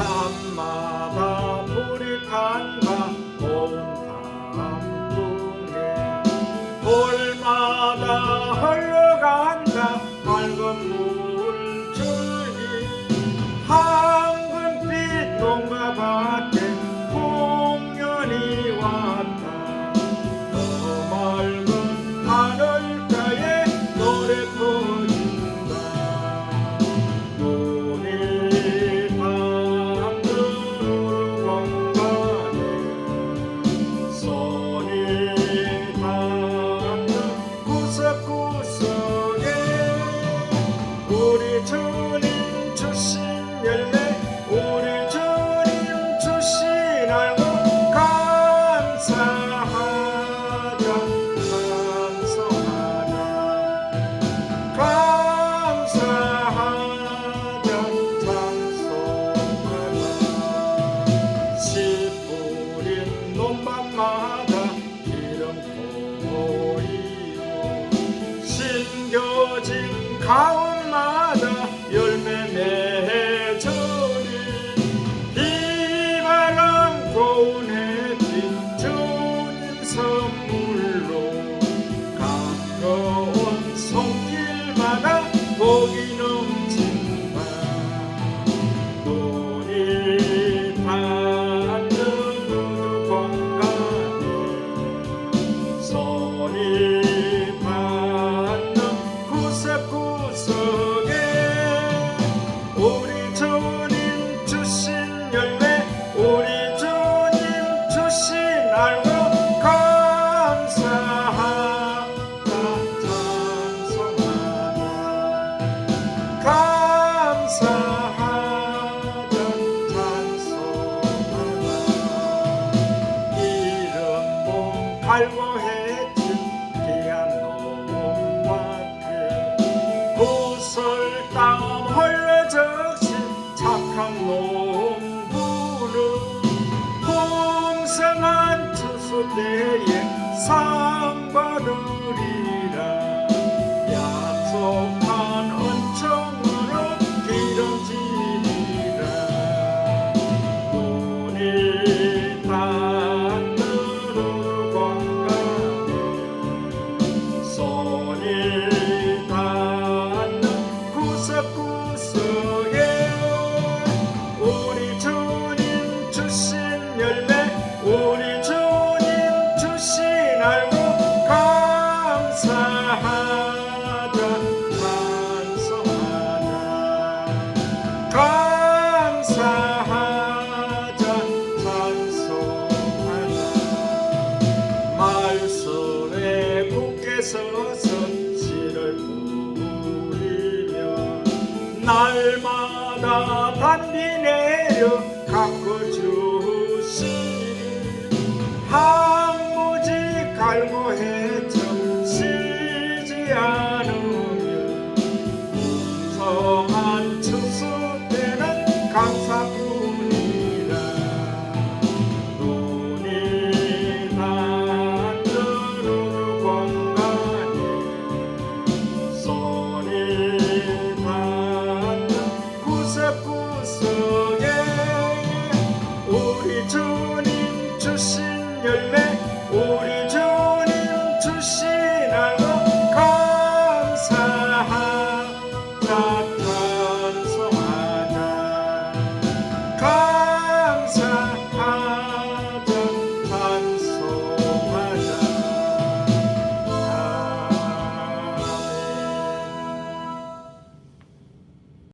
산마다 불이 탄다 온 강풍에 골마다 헐 구석구석에 우리 주 복이 넘친다 구슬땀 헐레 적신 착한 농부는 풍성한 추수 때에 상받 구석구석에 우리 주님 주신 열매 우리 주님 주신 알고 감사하자 찬송하자 감사하자 찬송하자 말씀에 굳게 서 날마다 단비 내려 가꿔 주시니 한무지 갈고해져 쉬지 않으며 풍성한 추수 때는 감사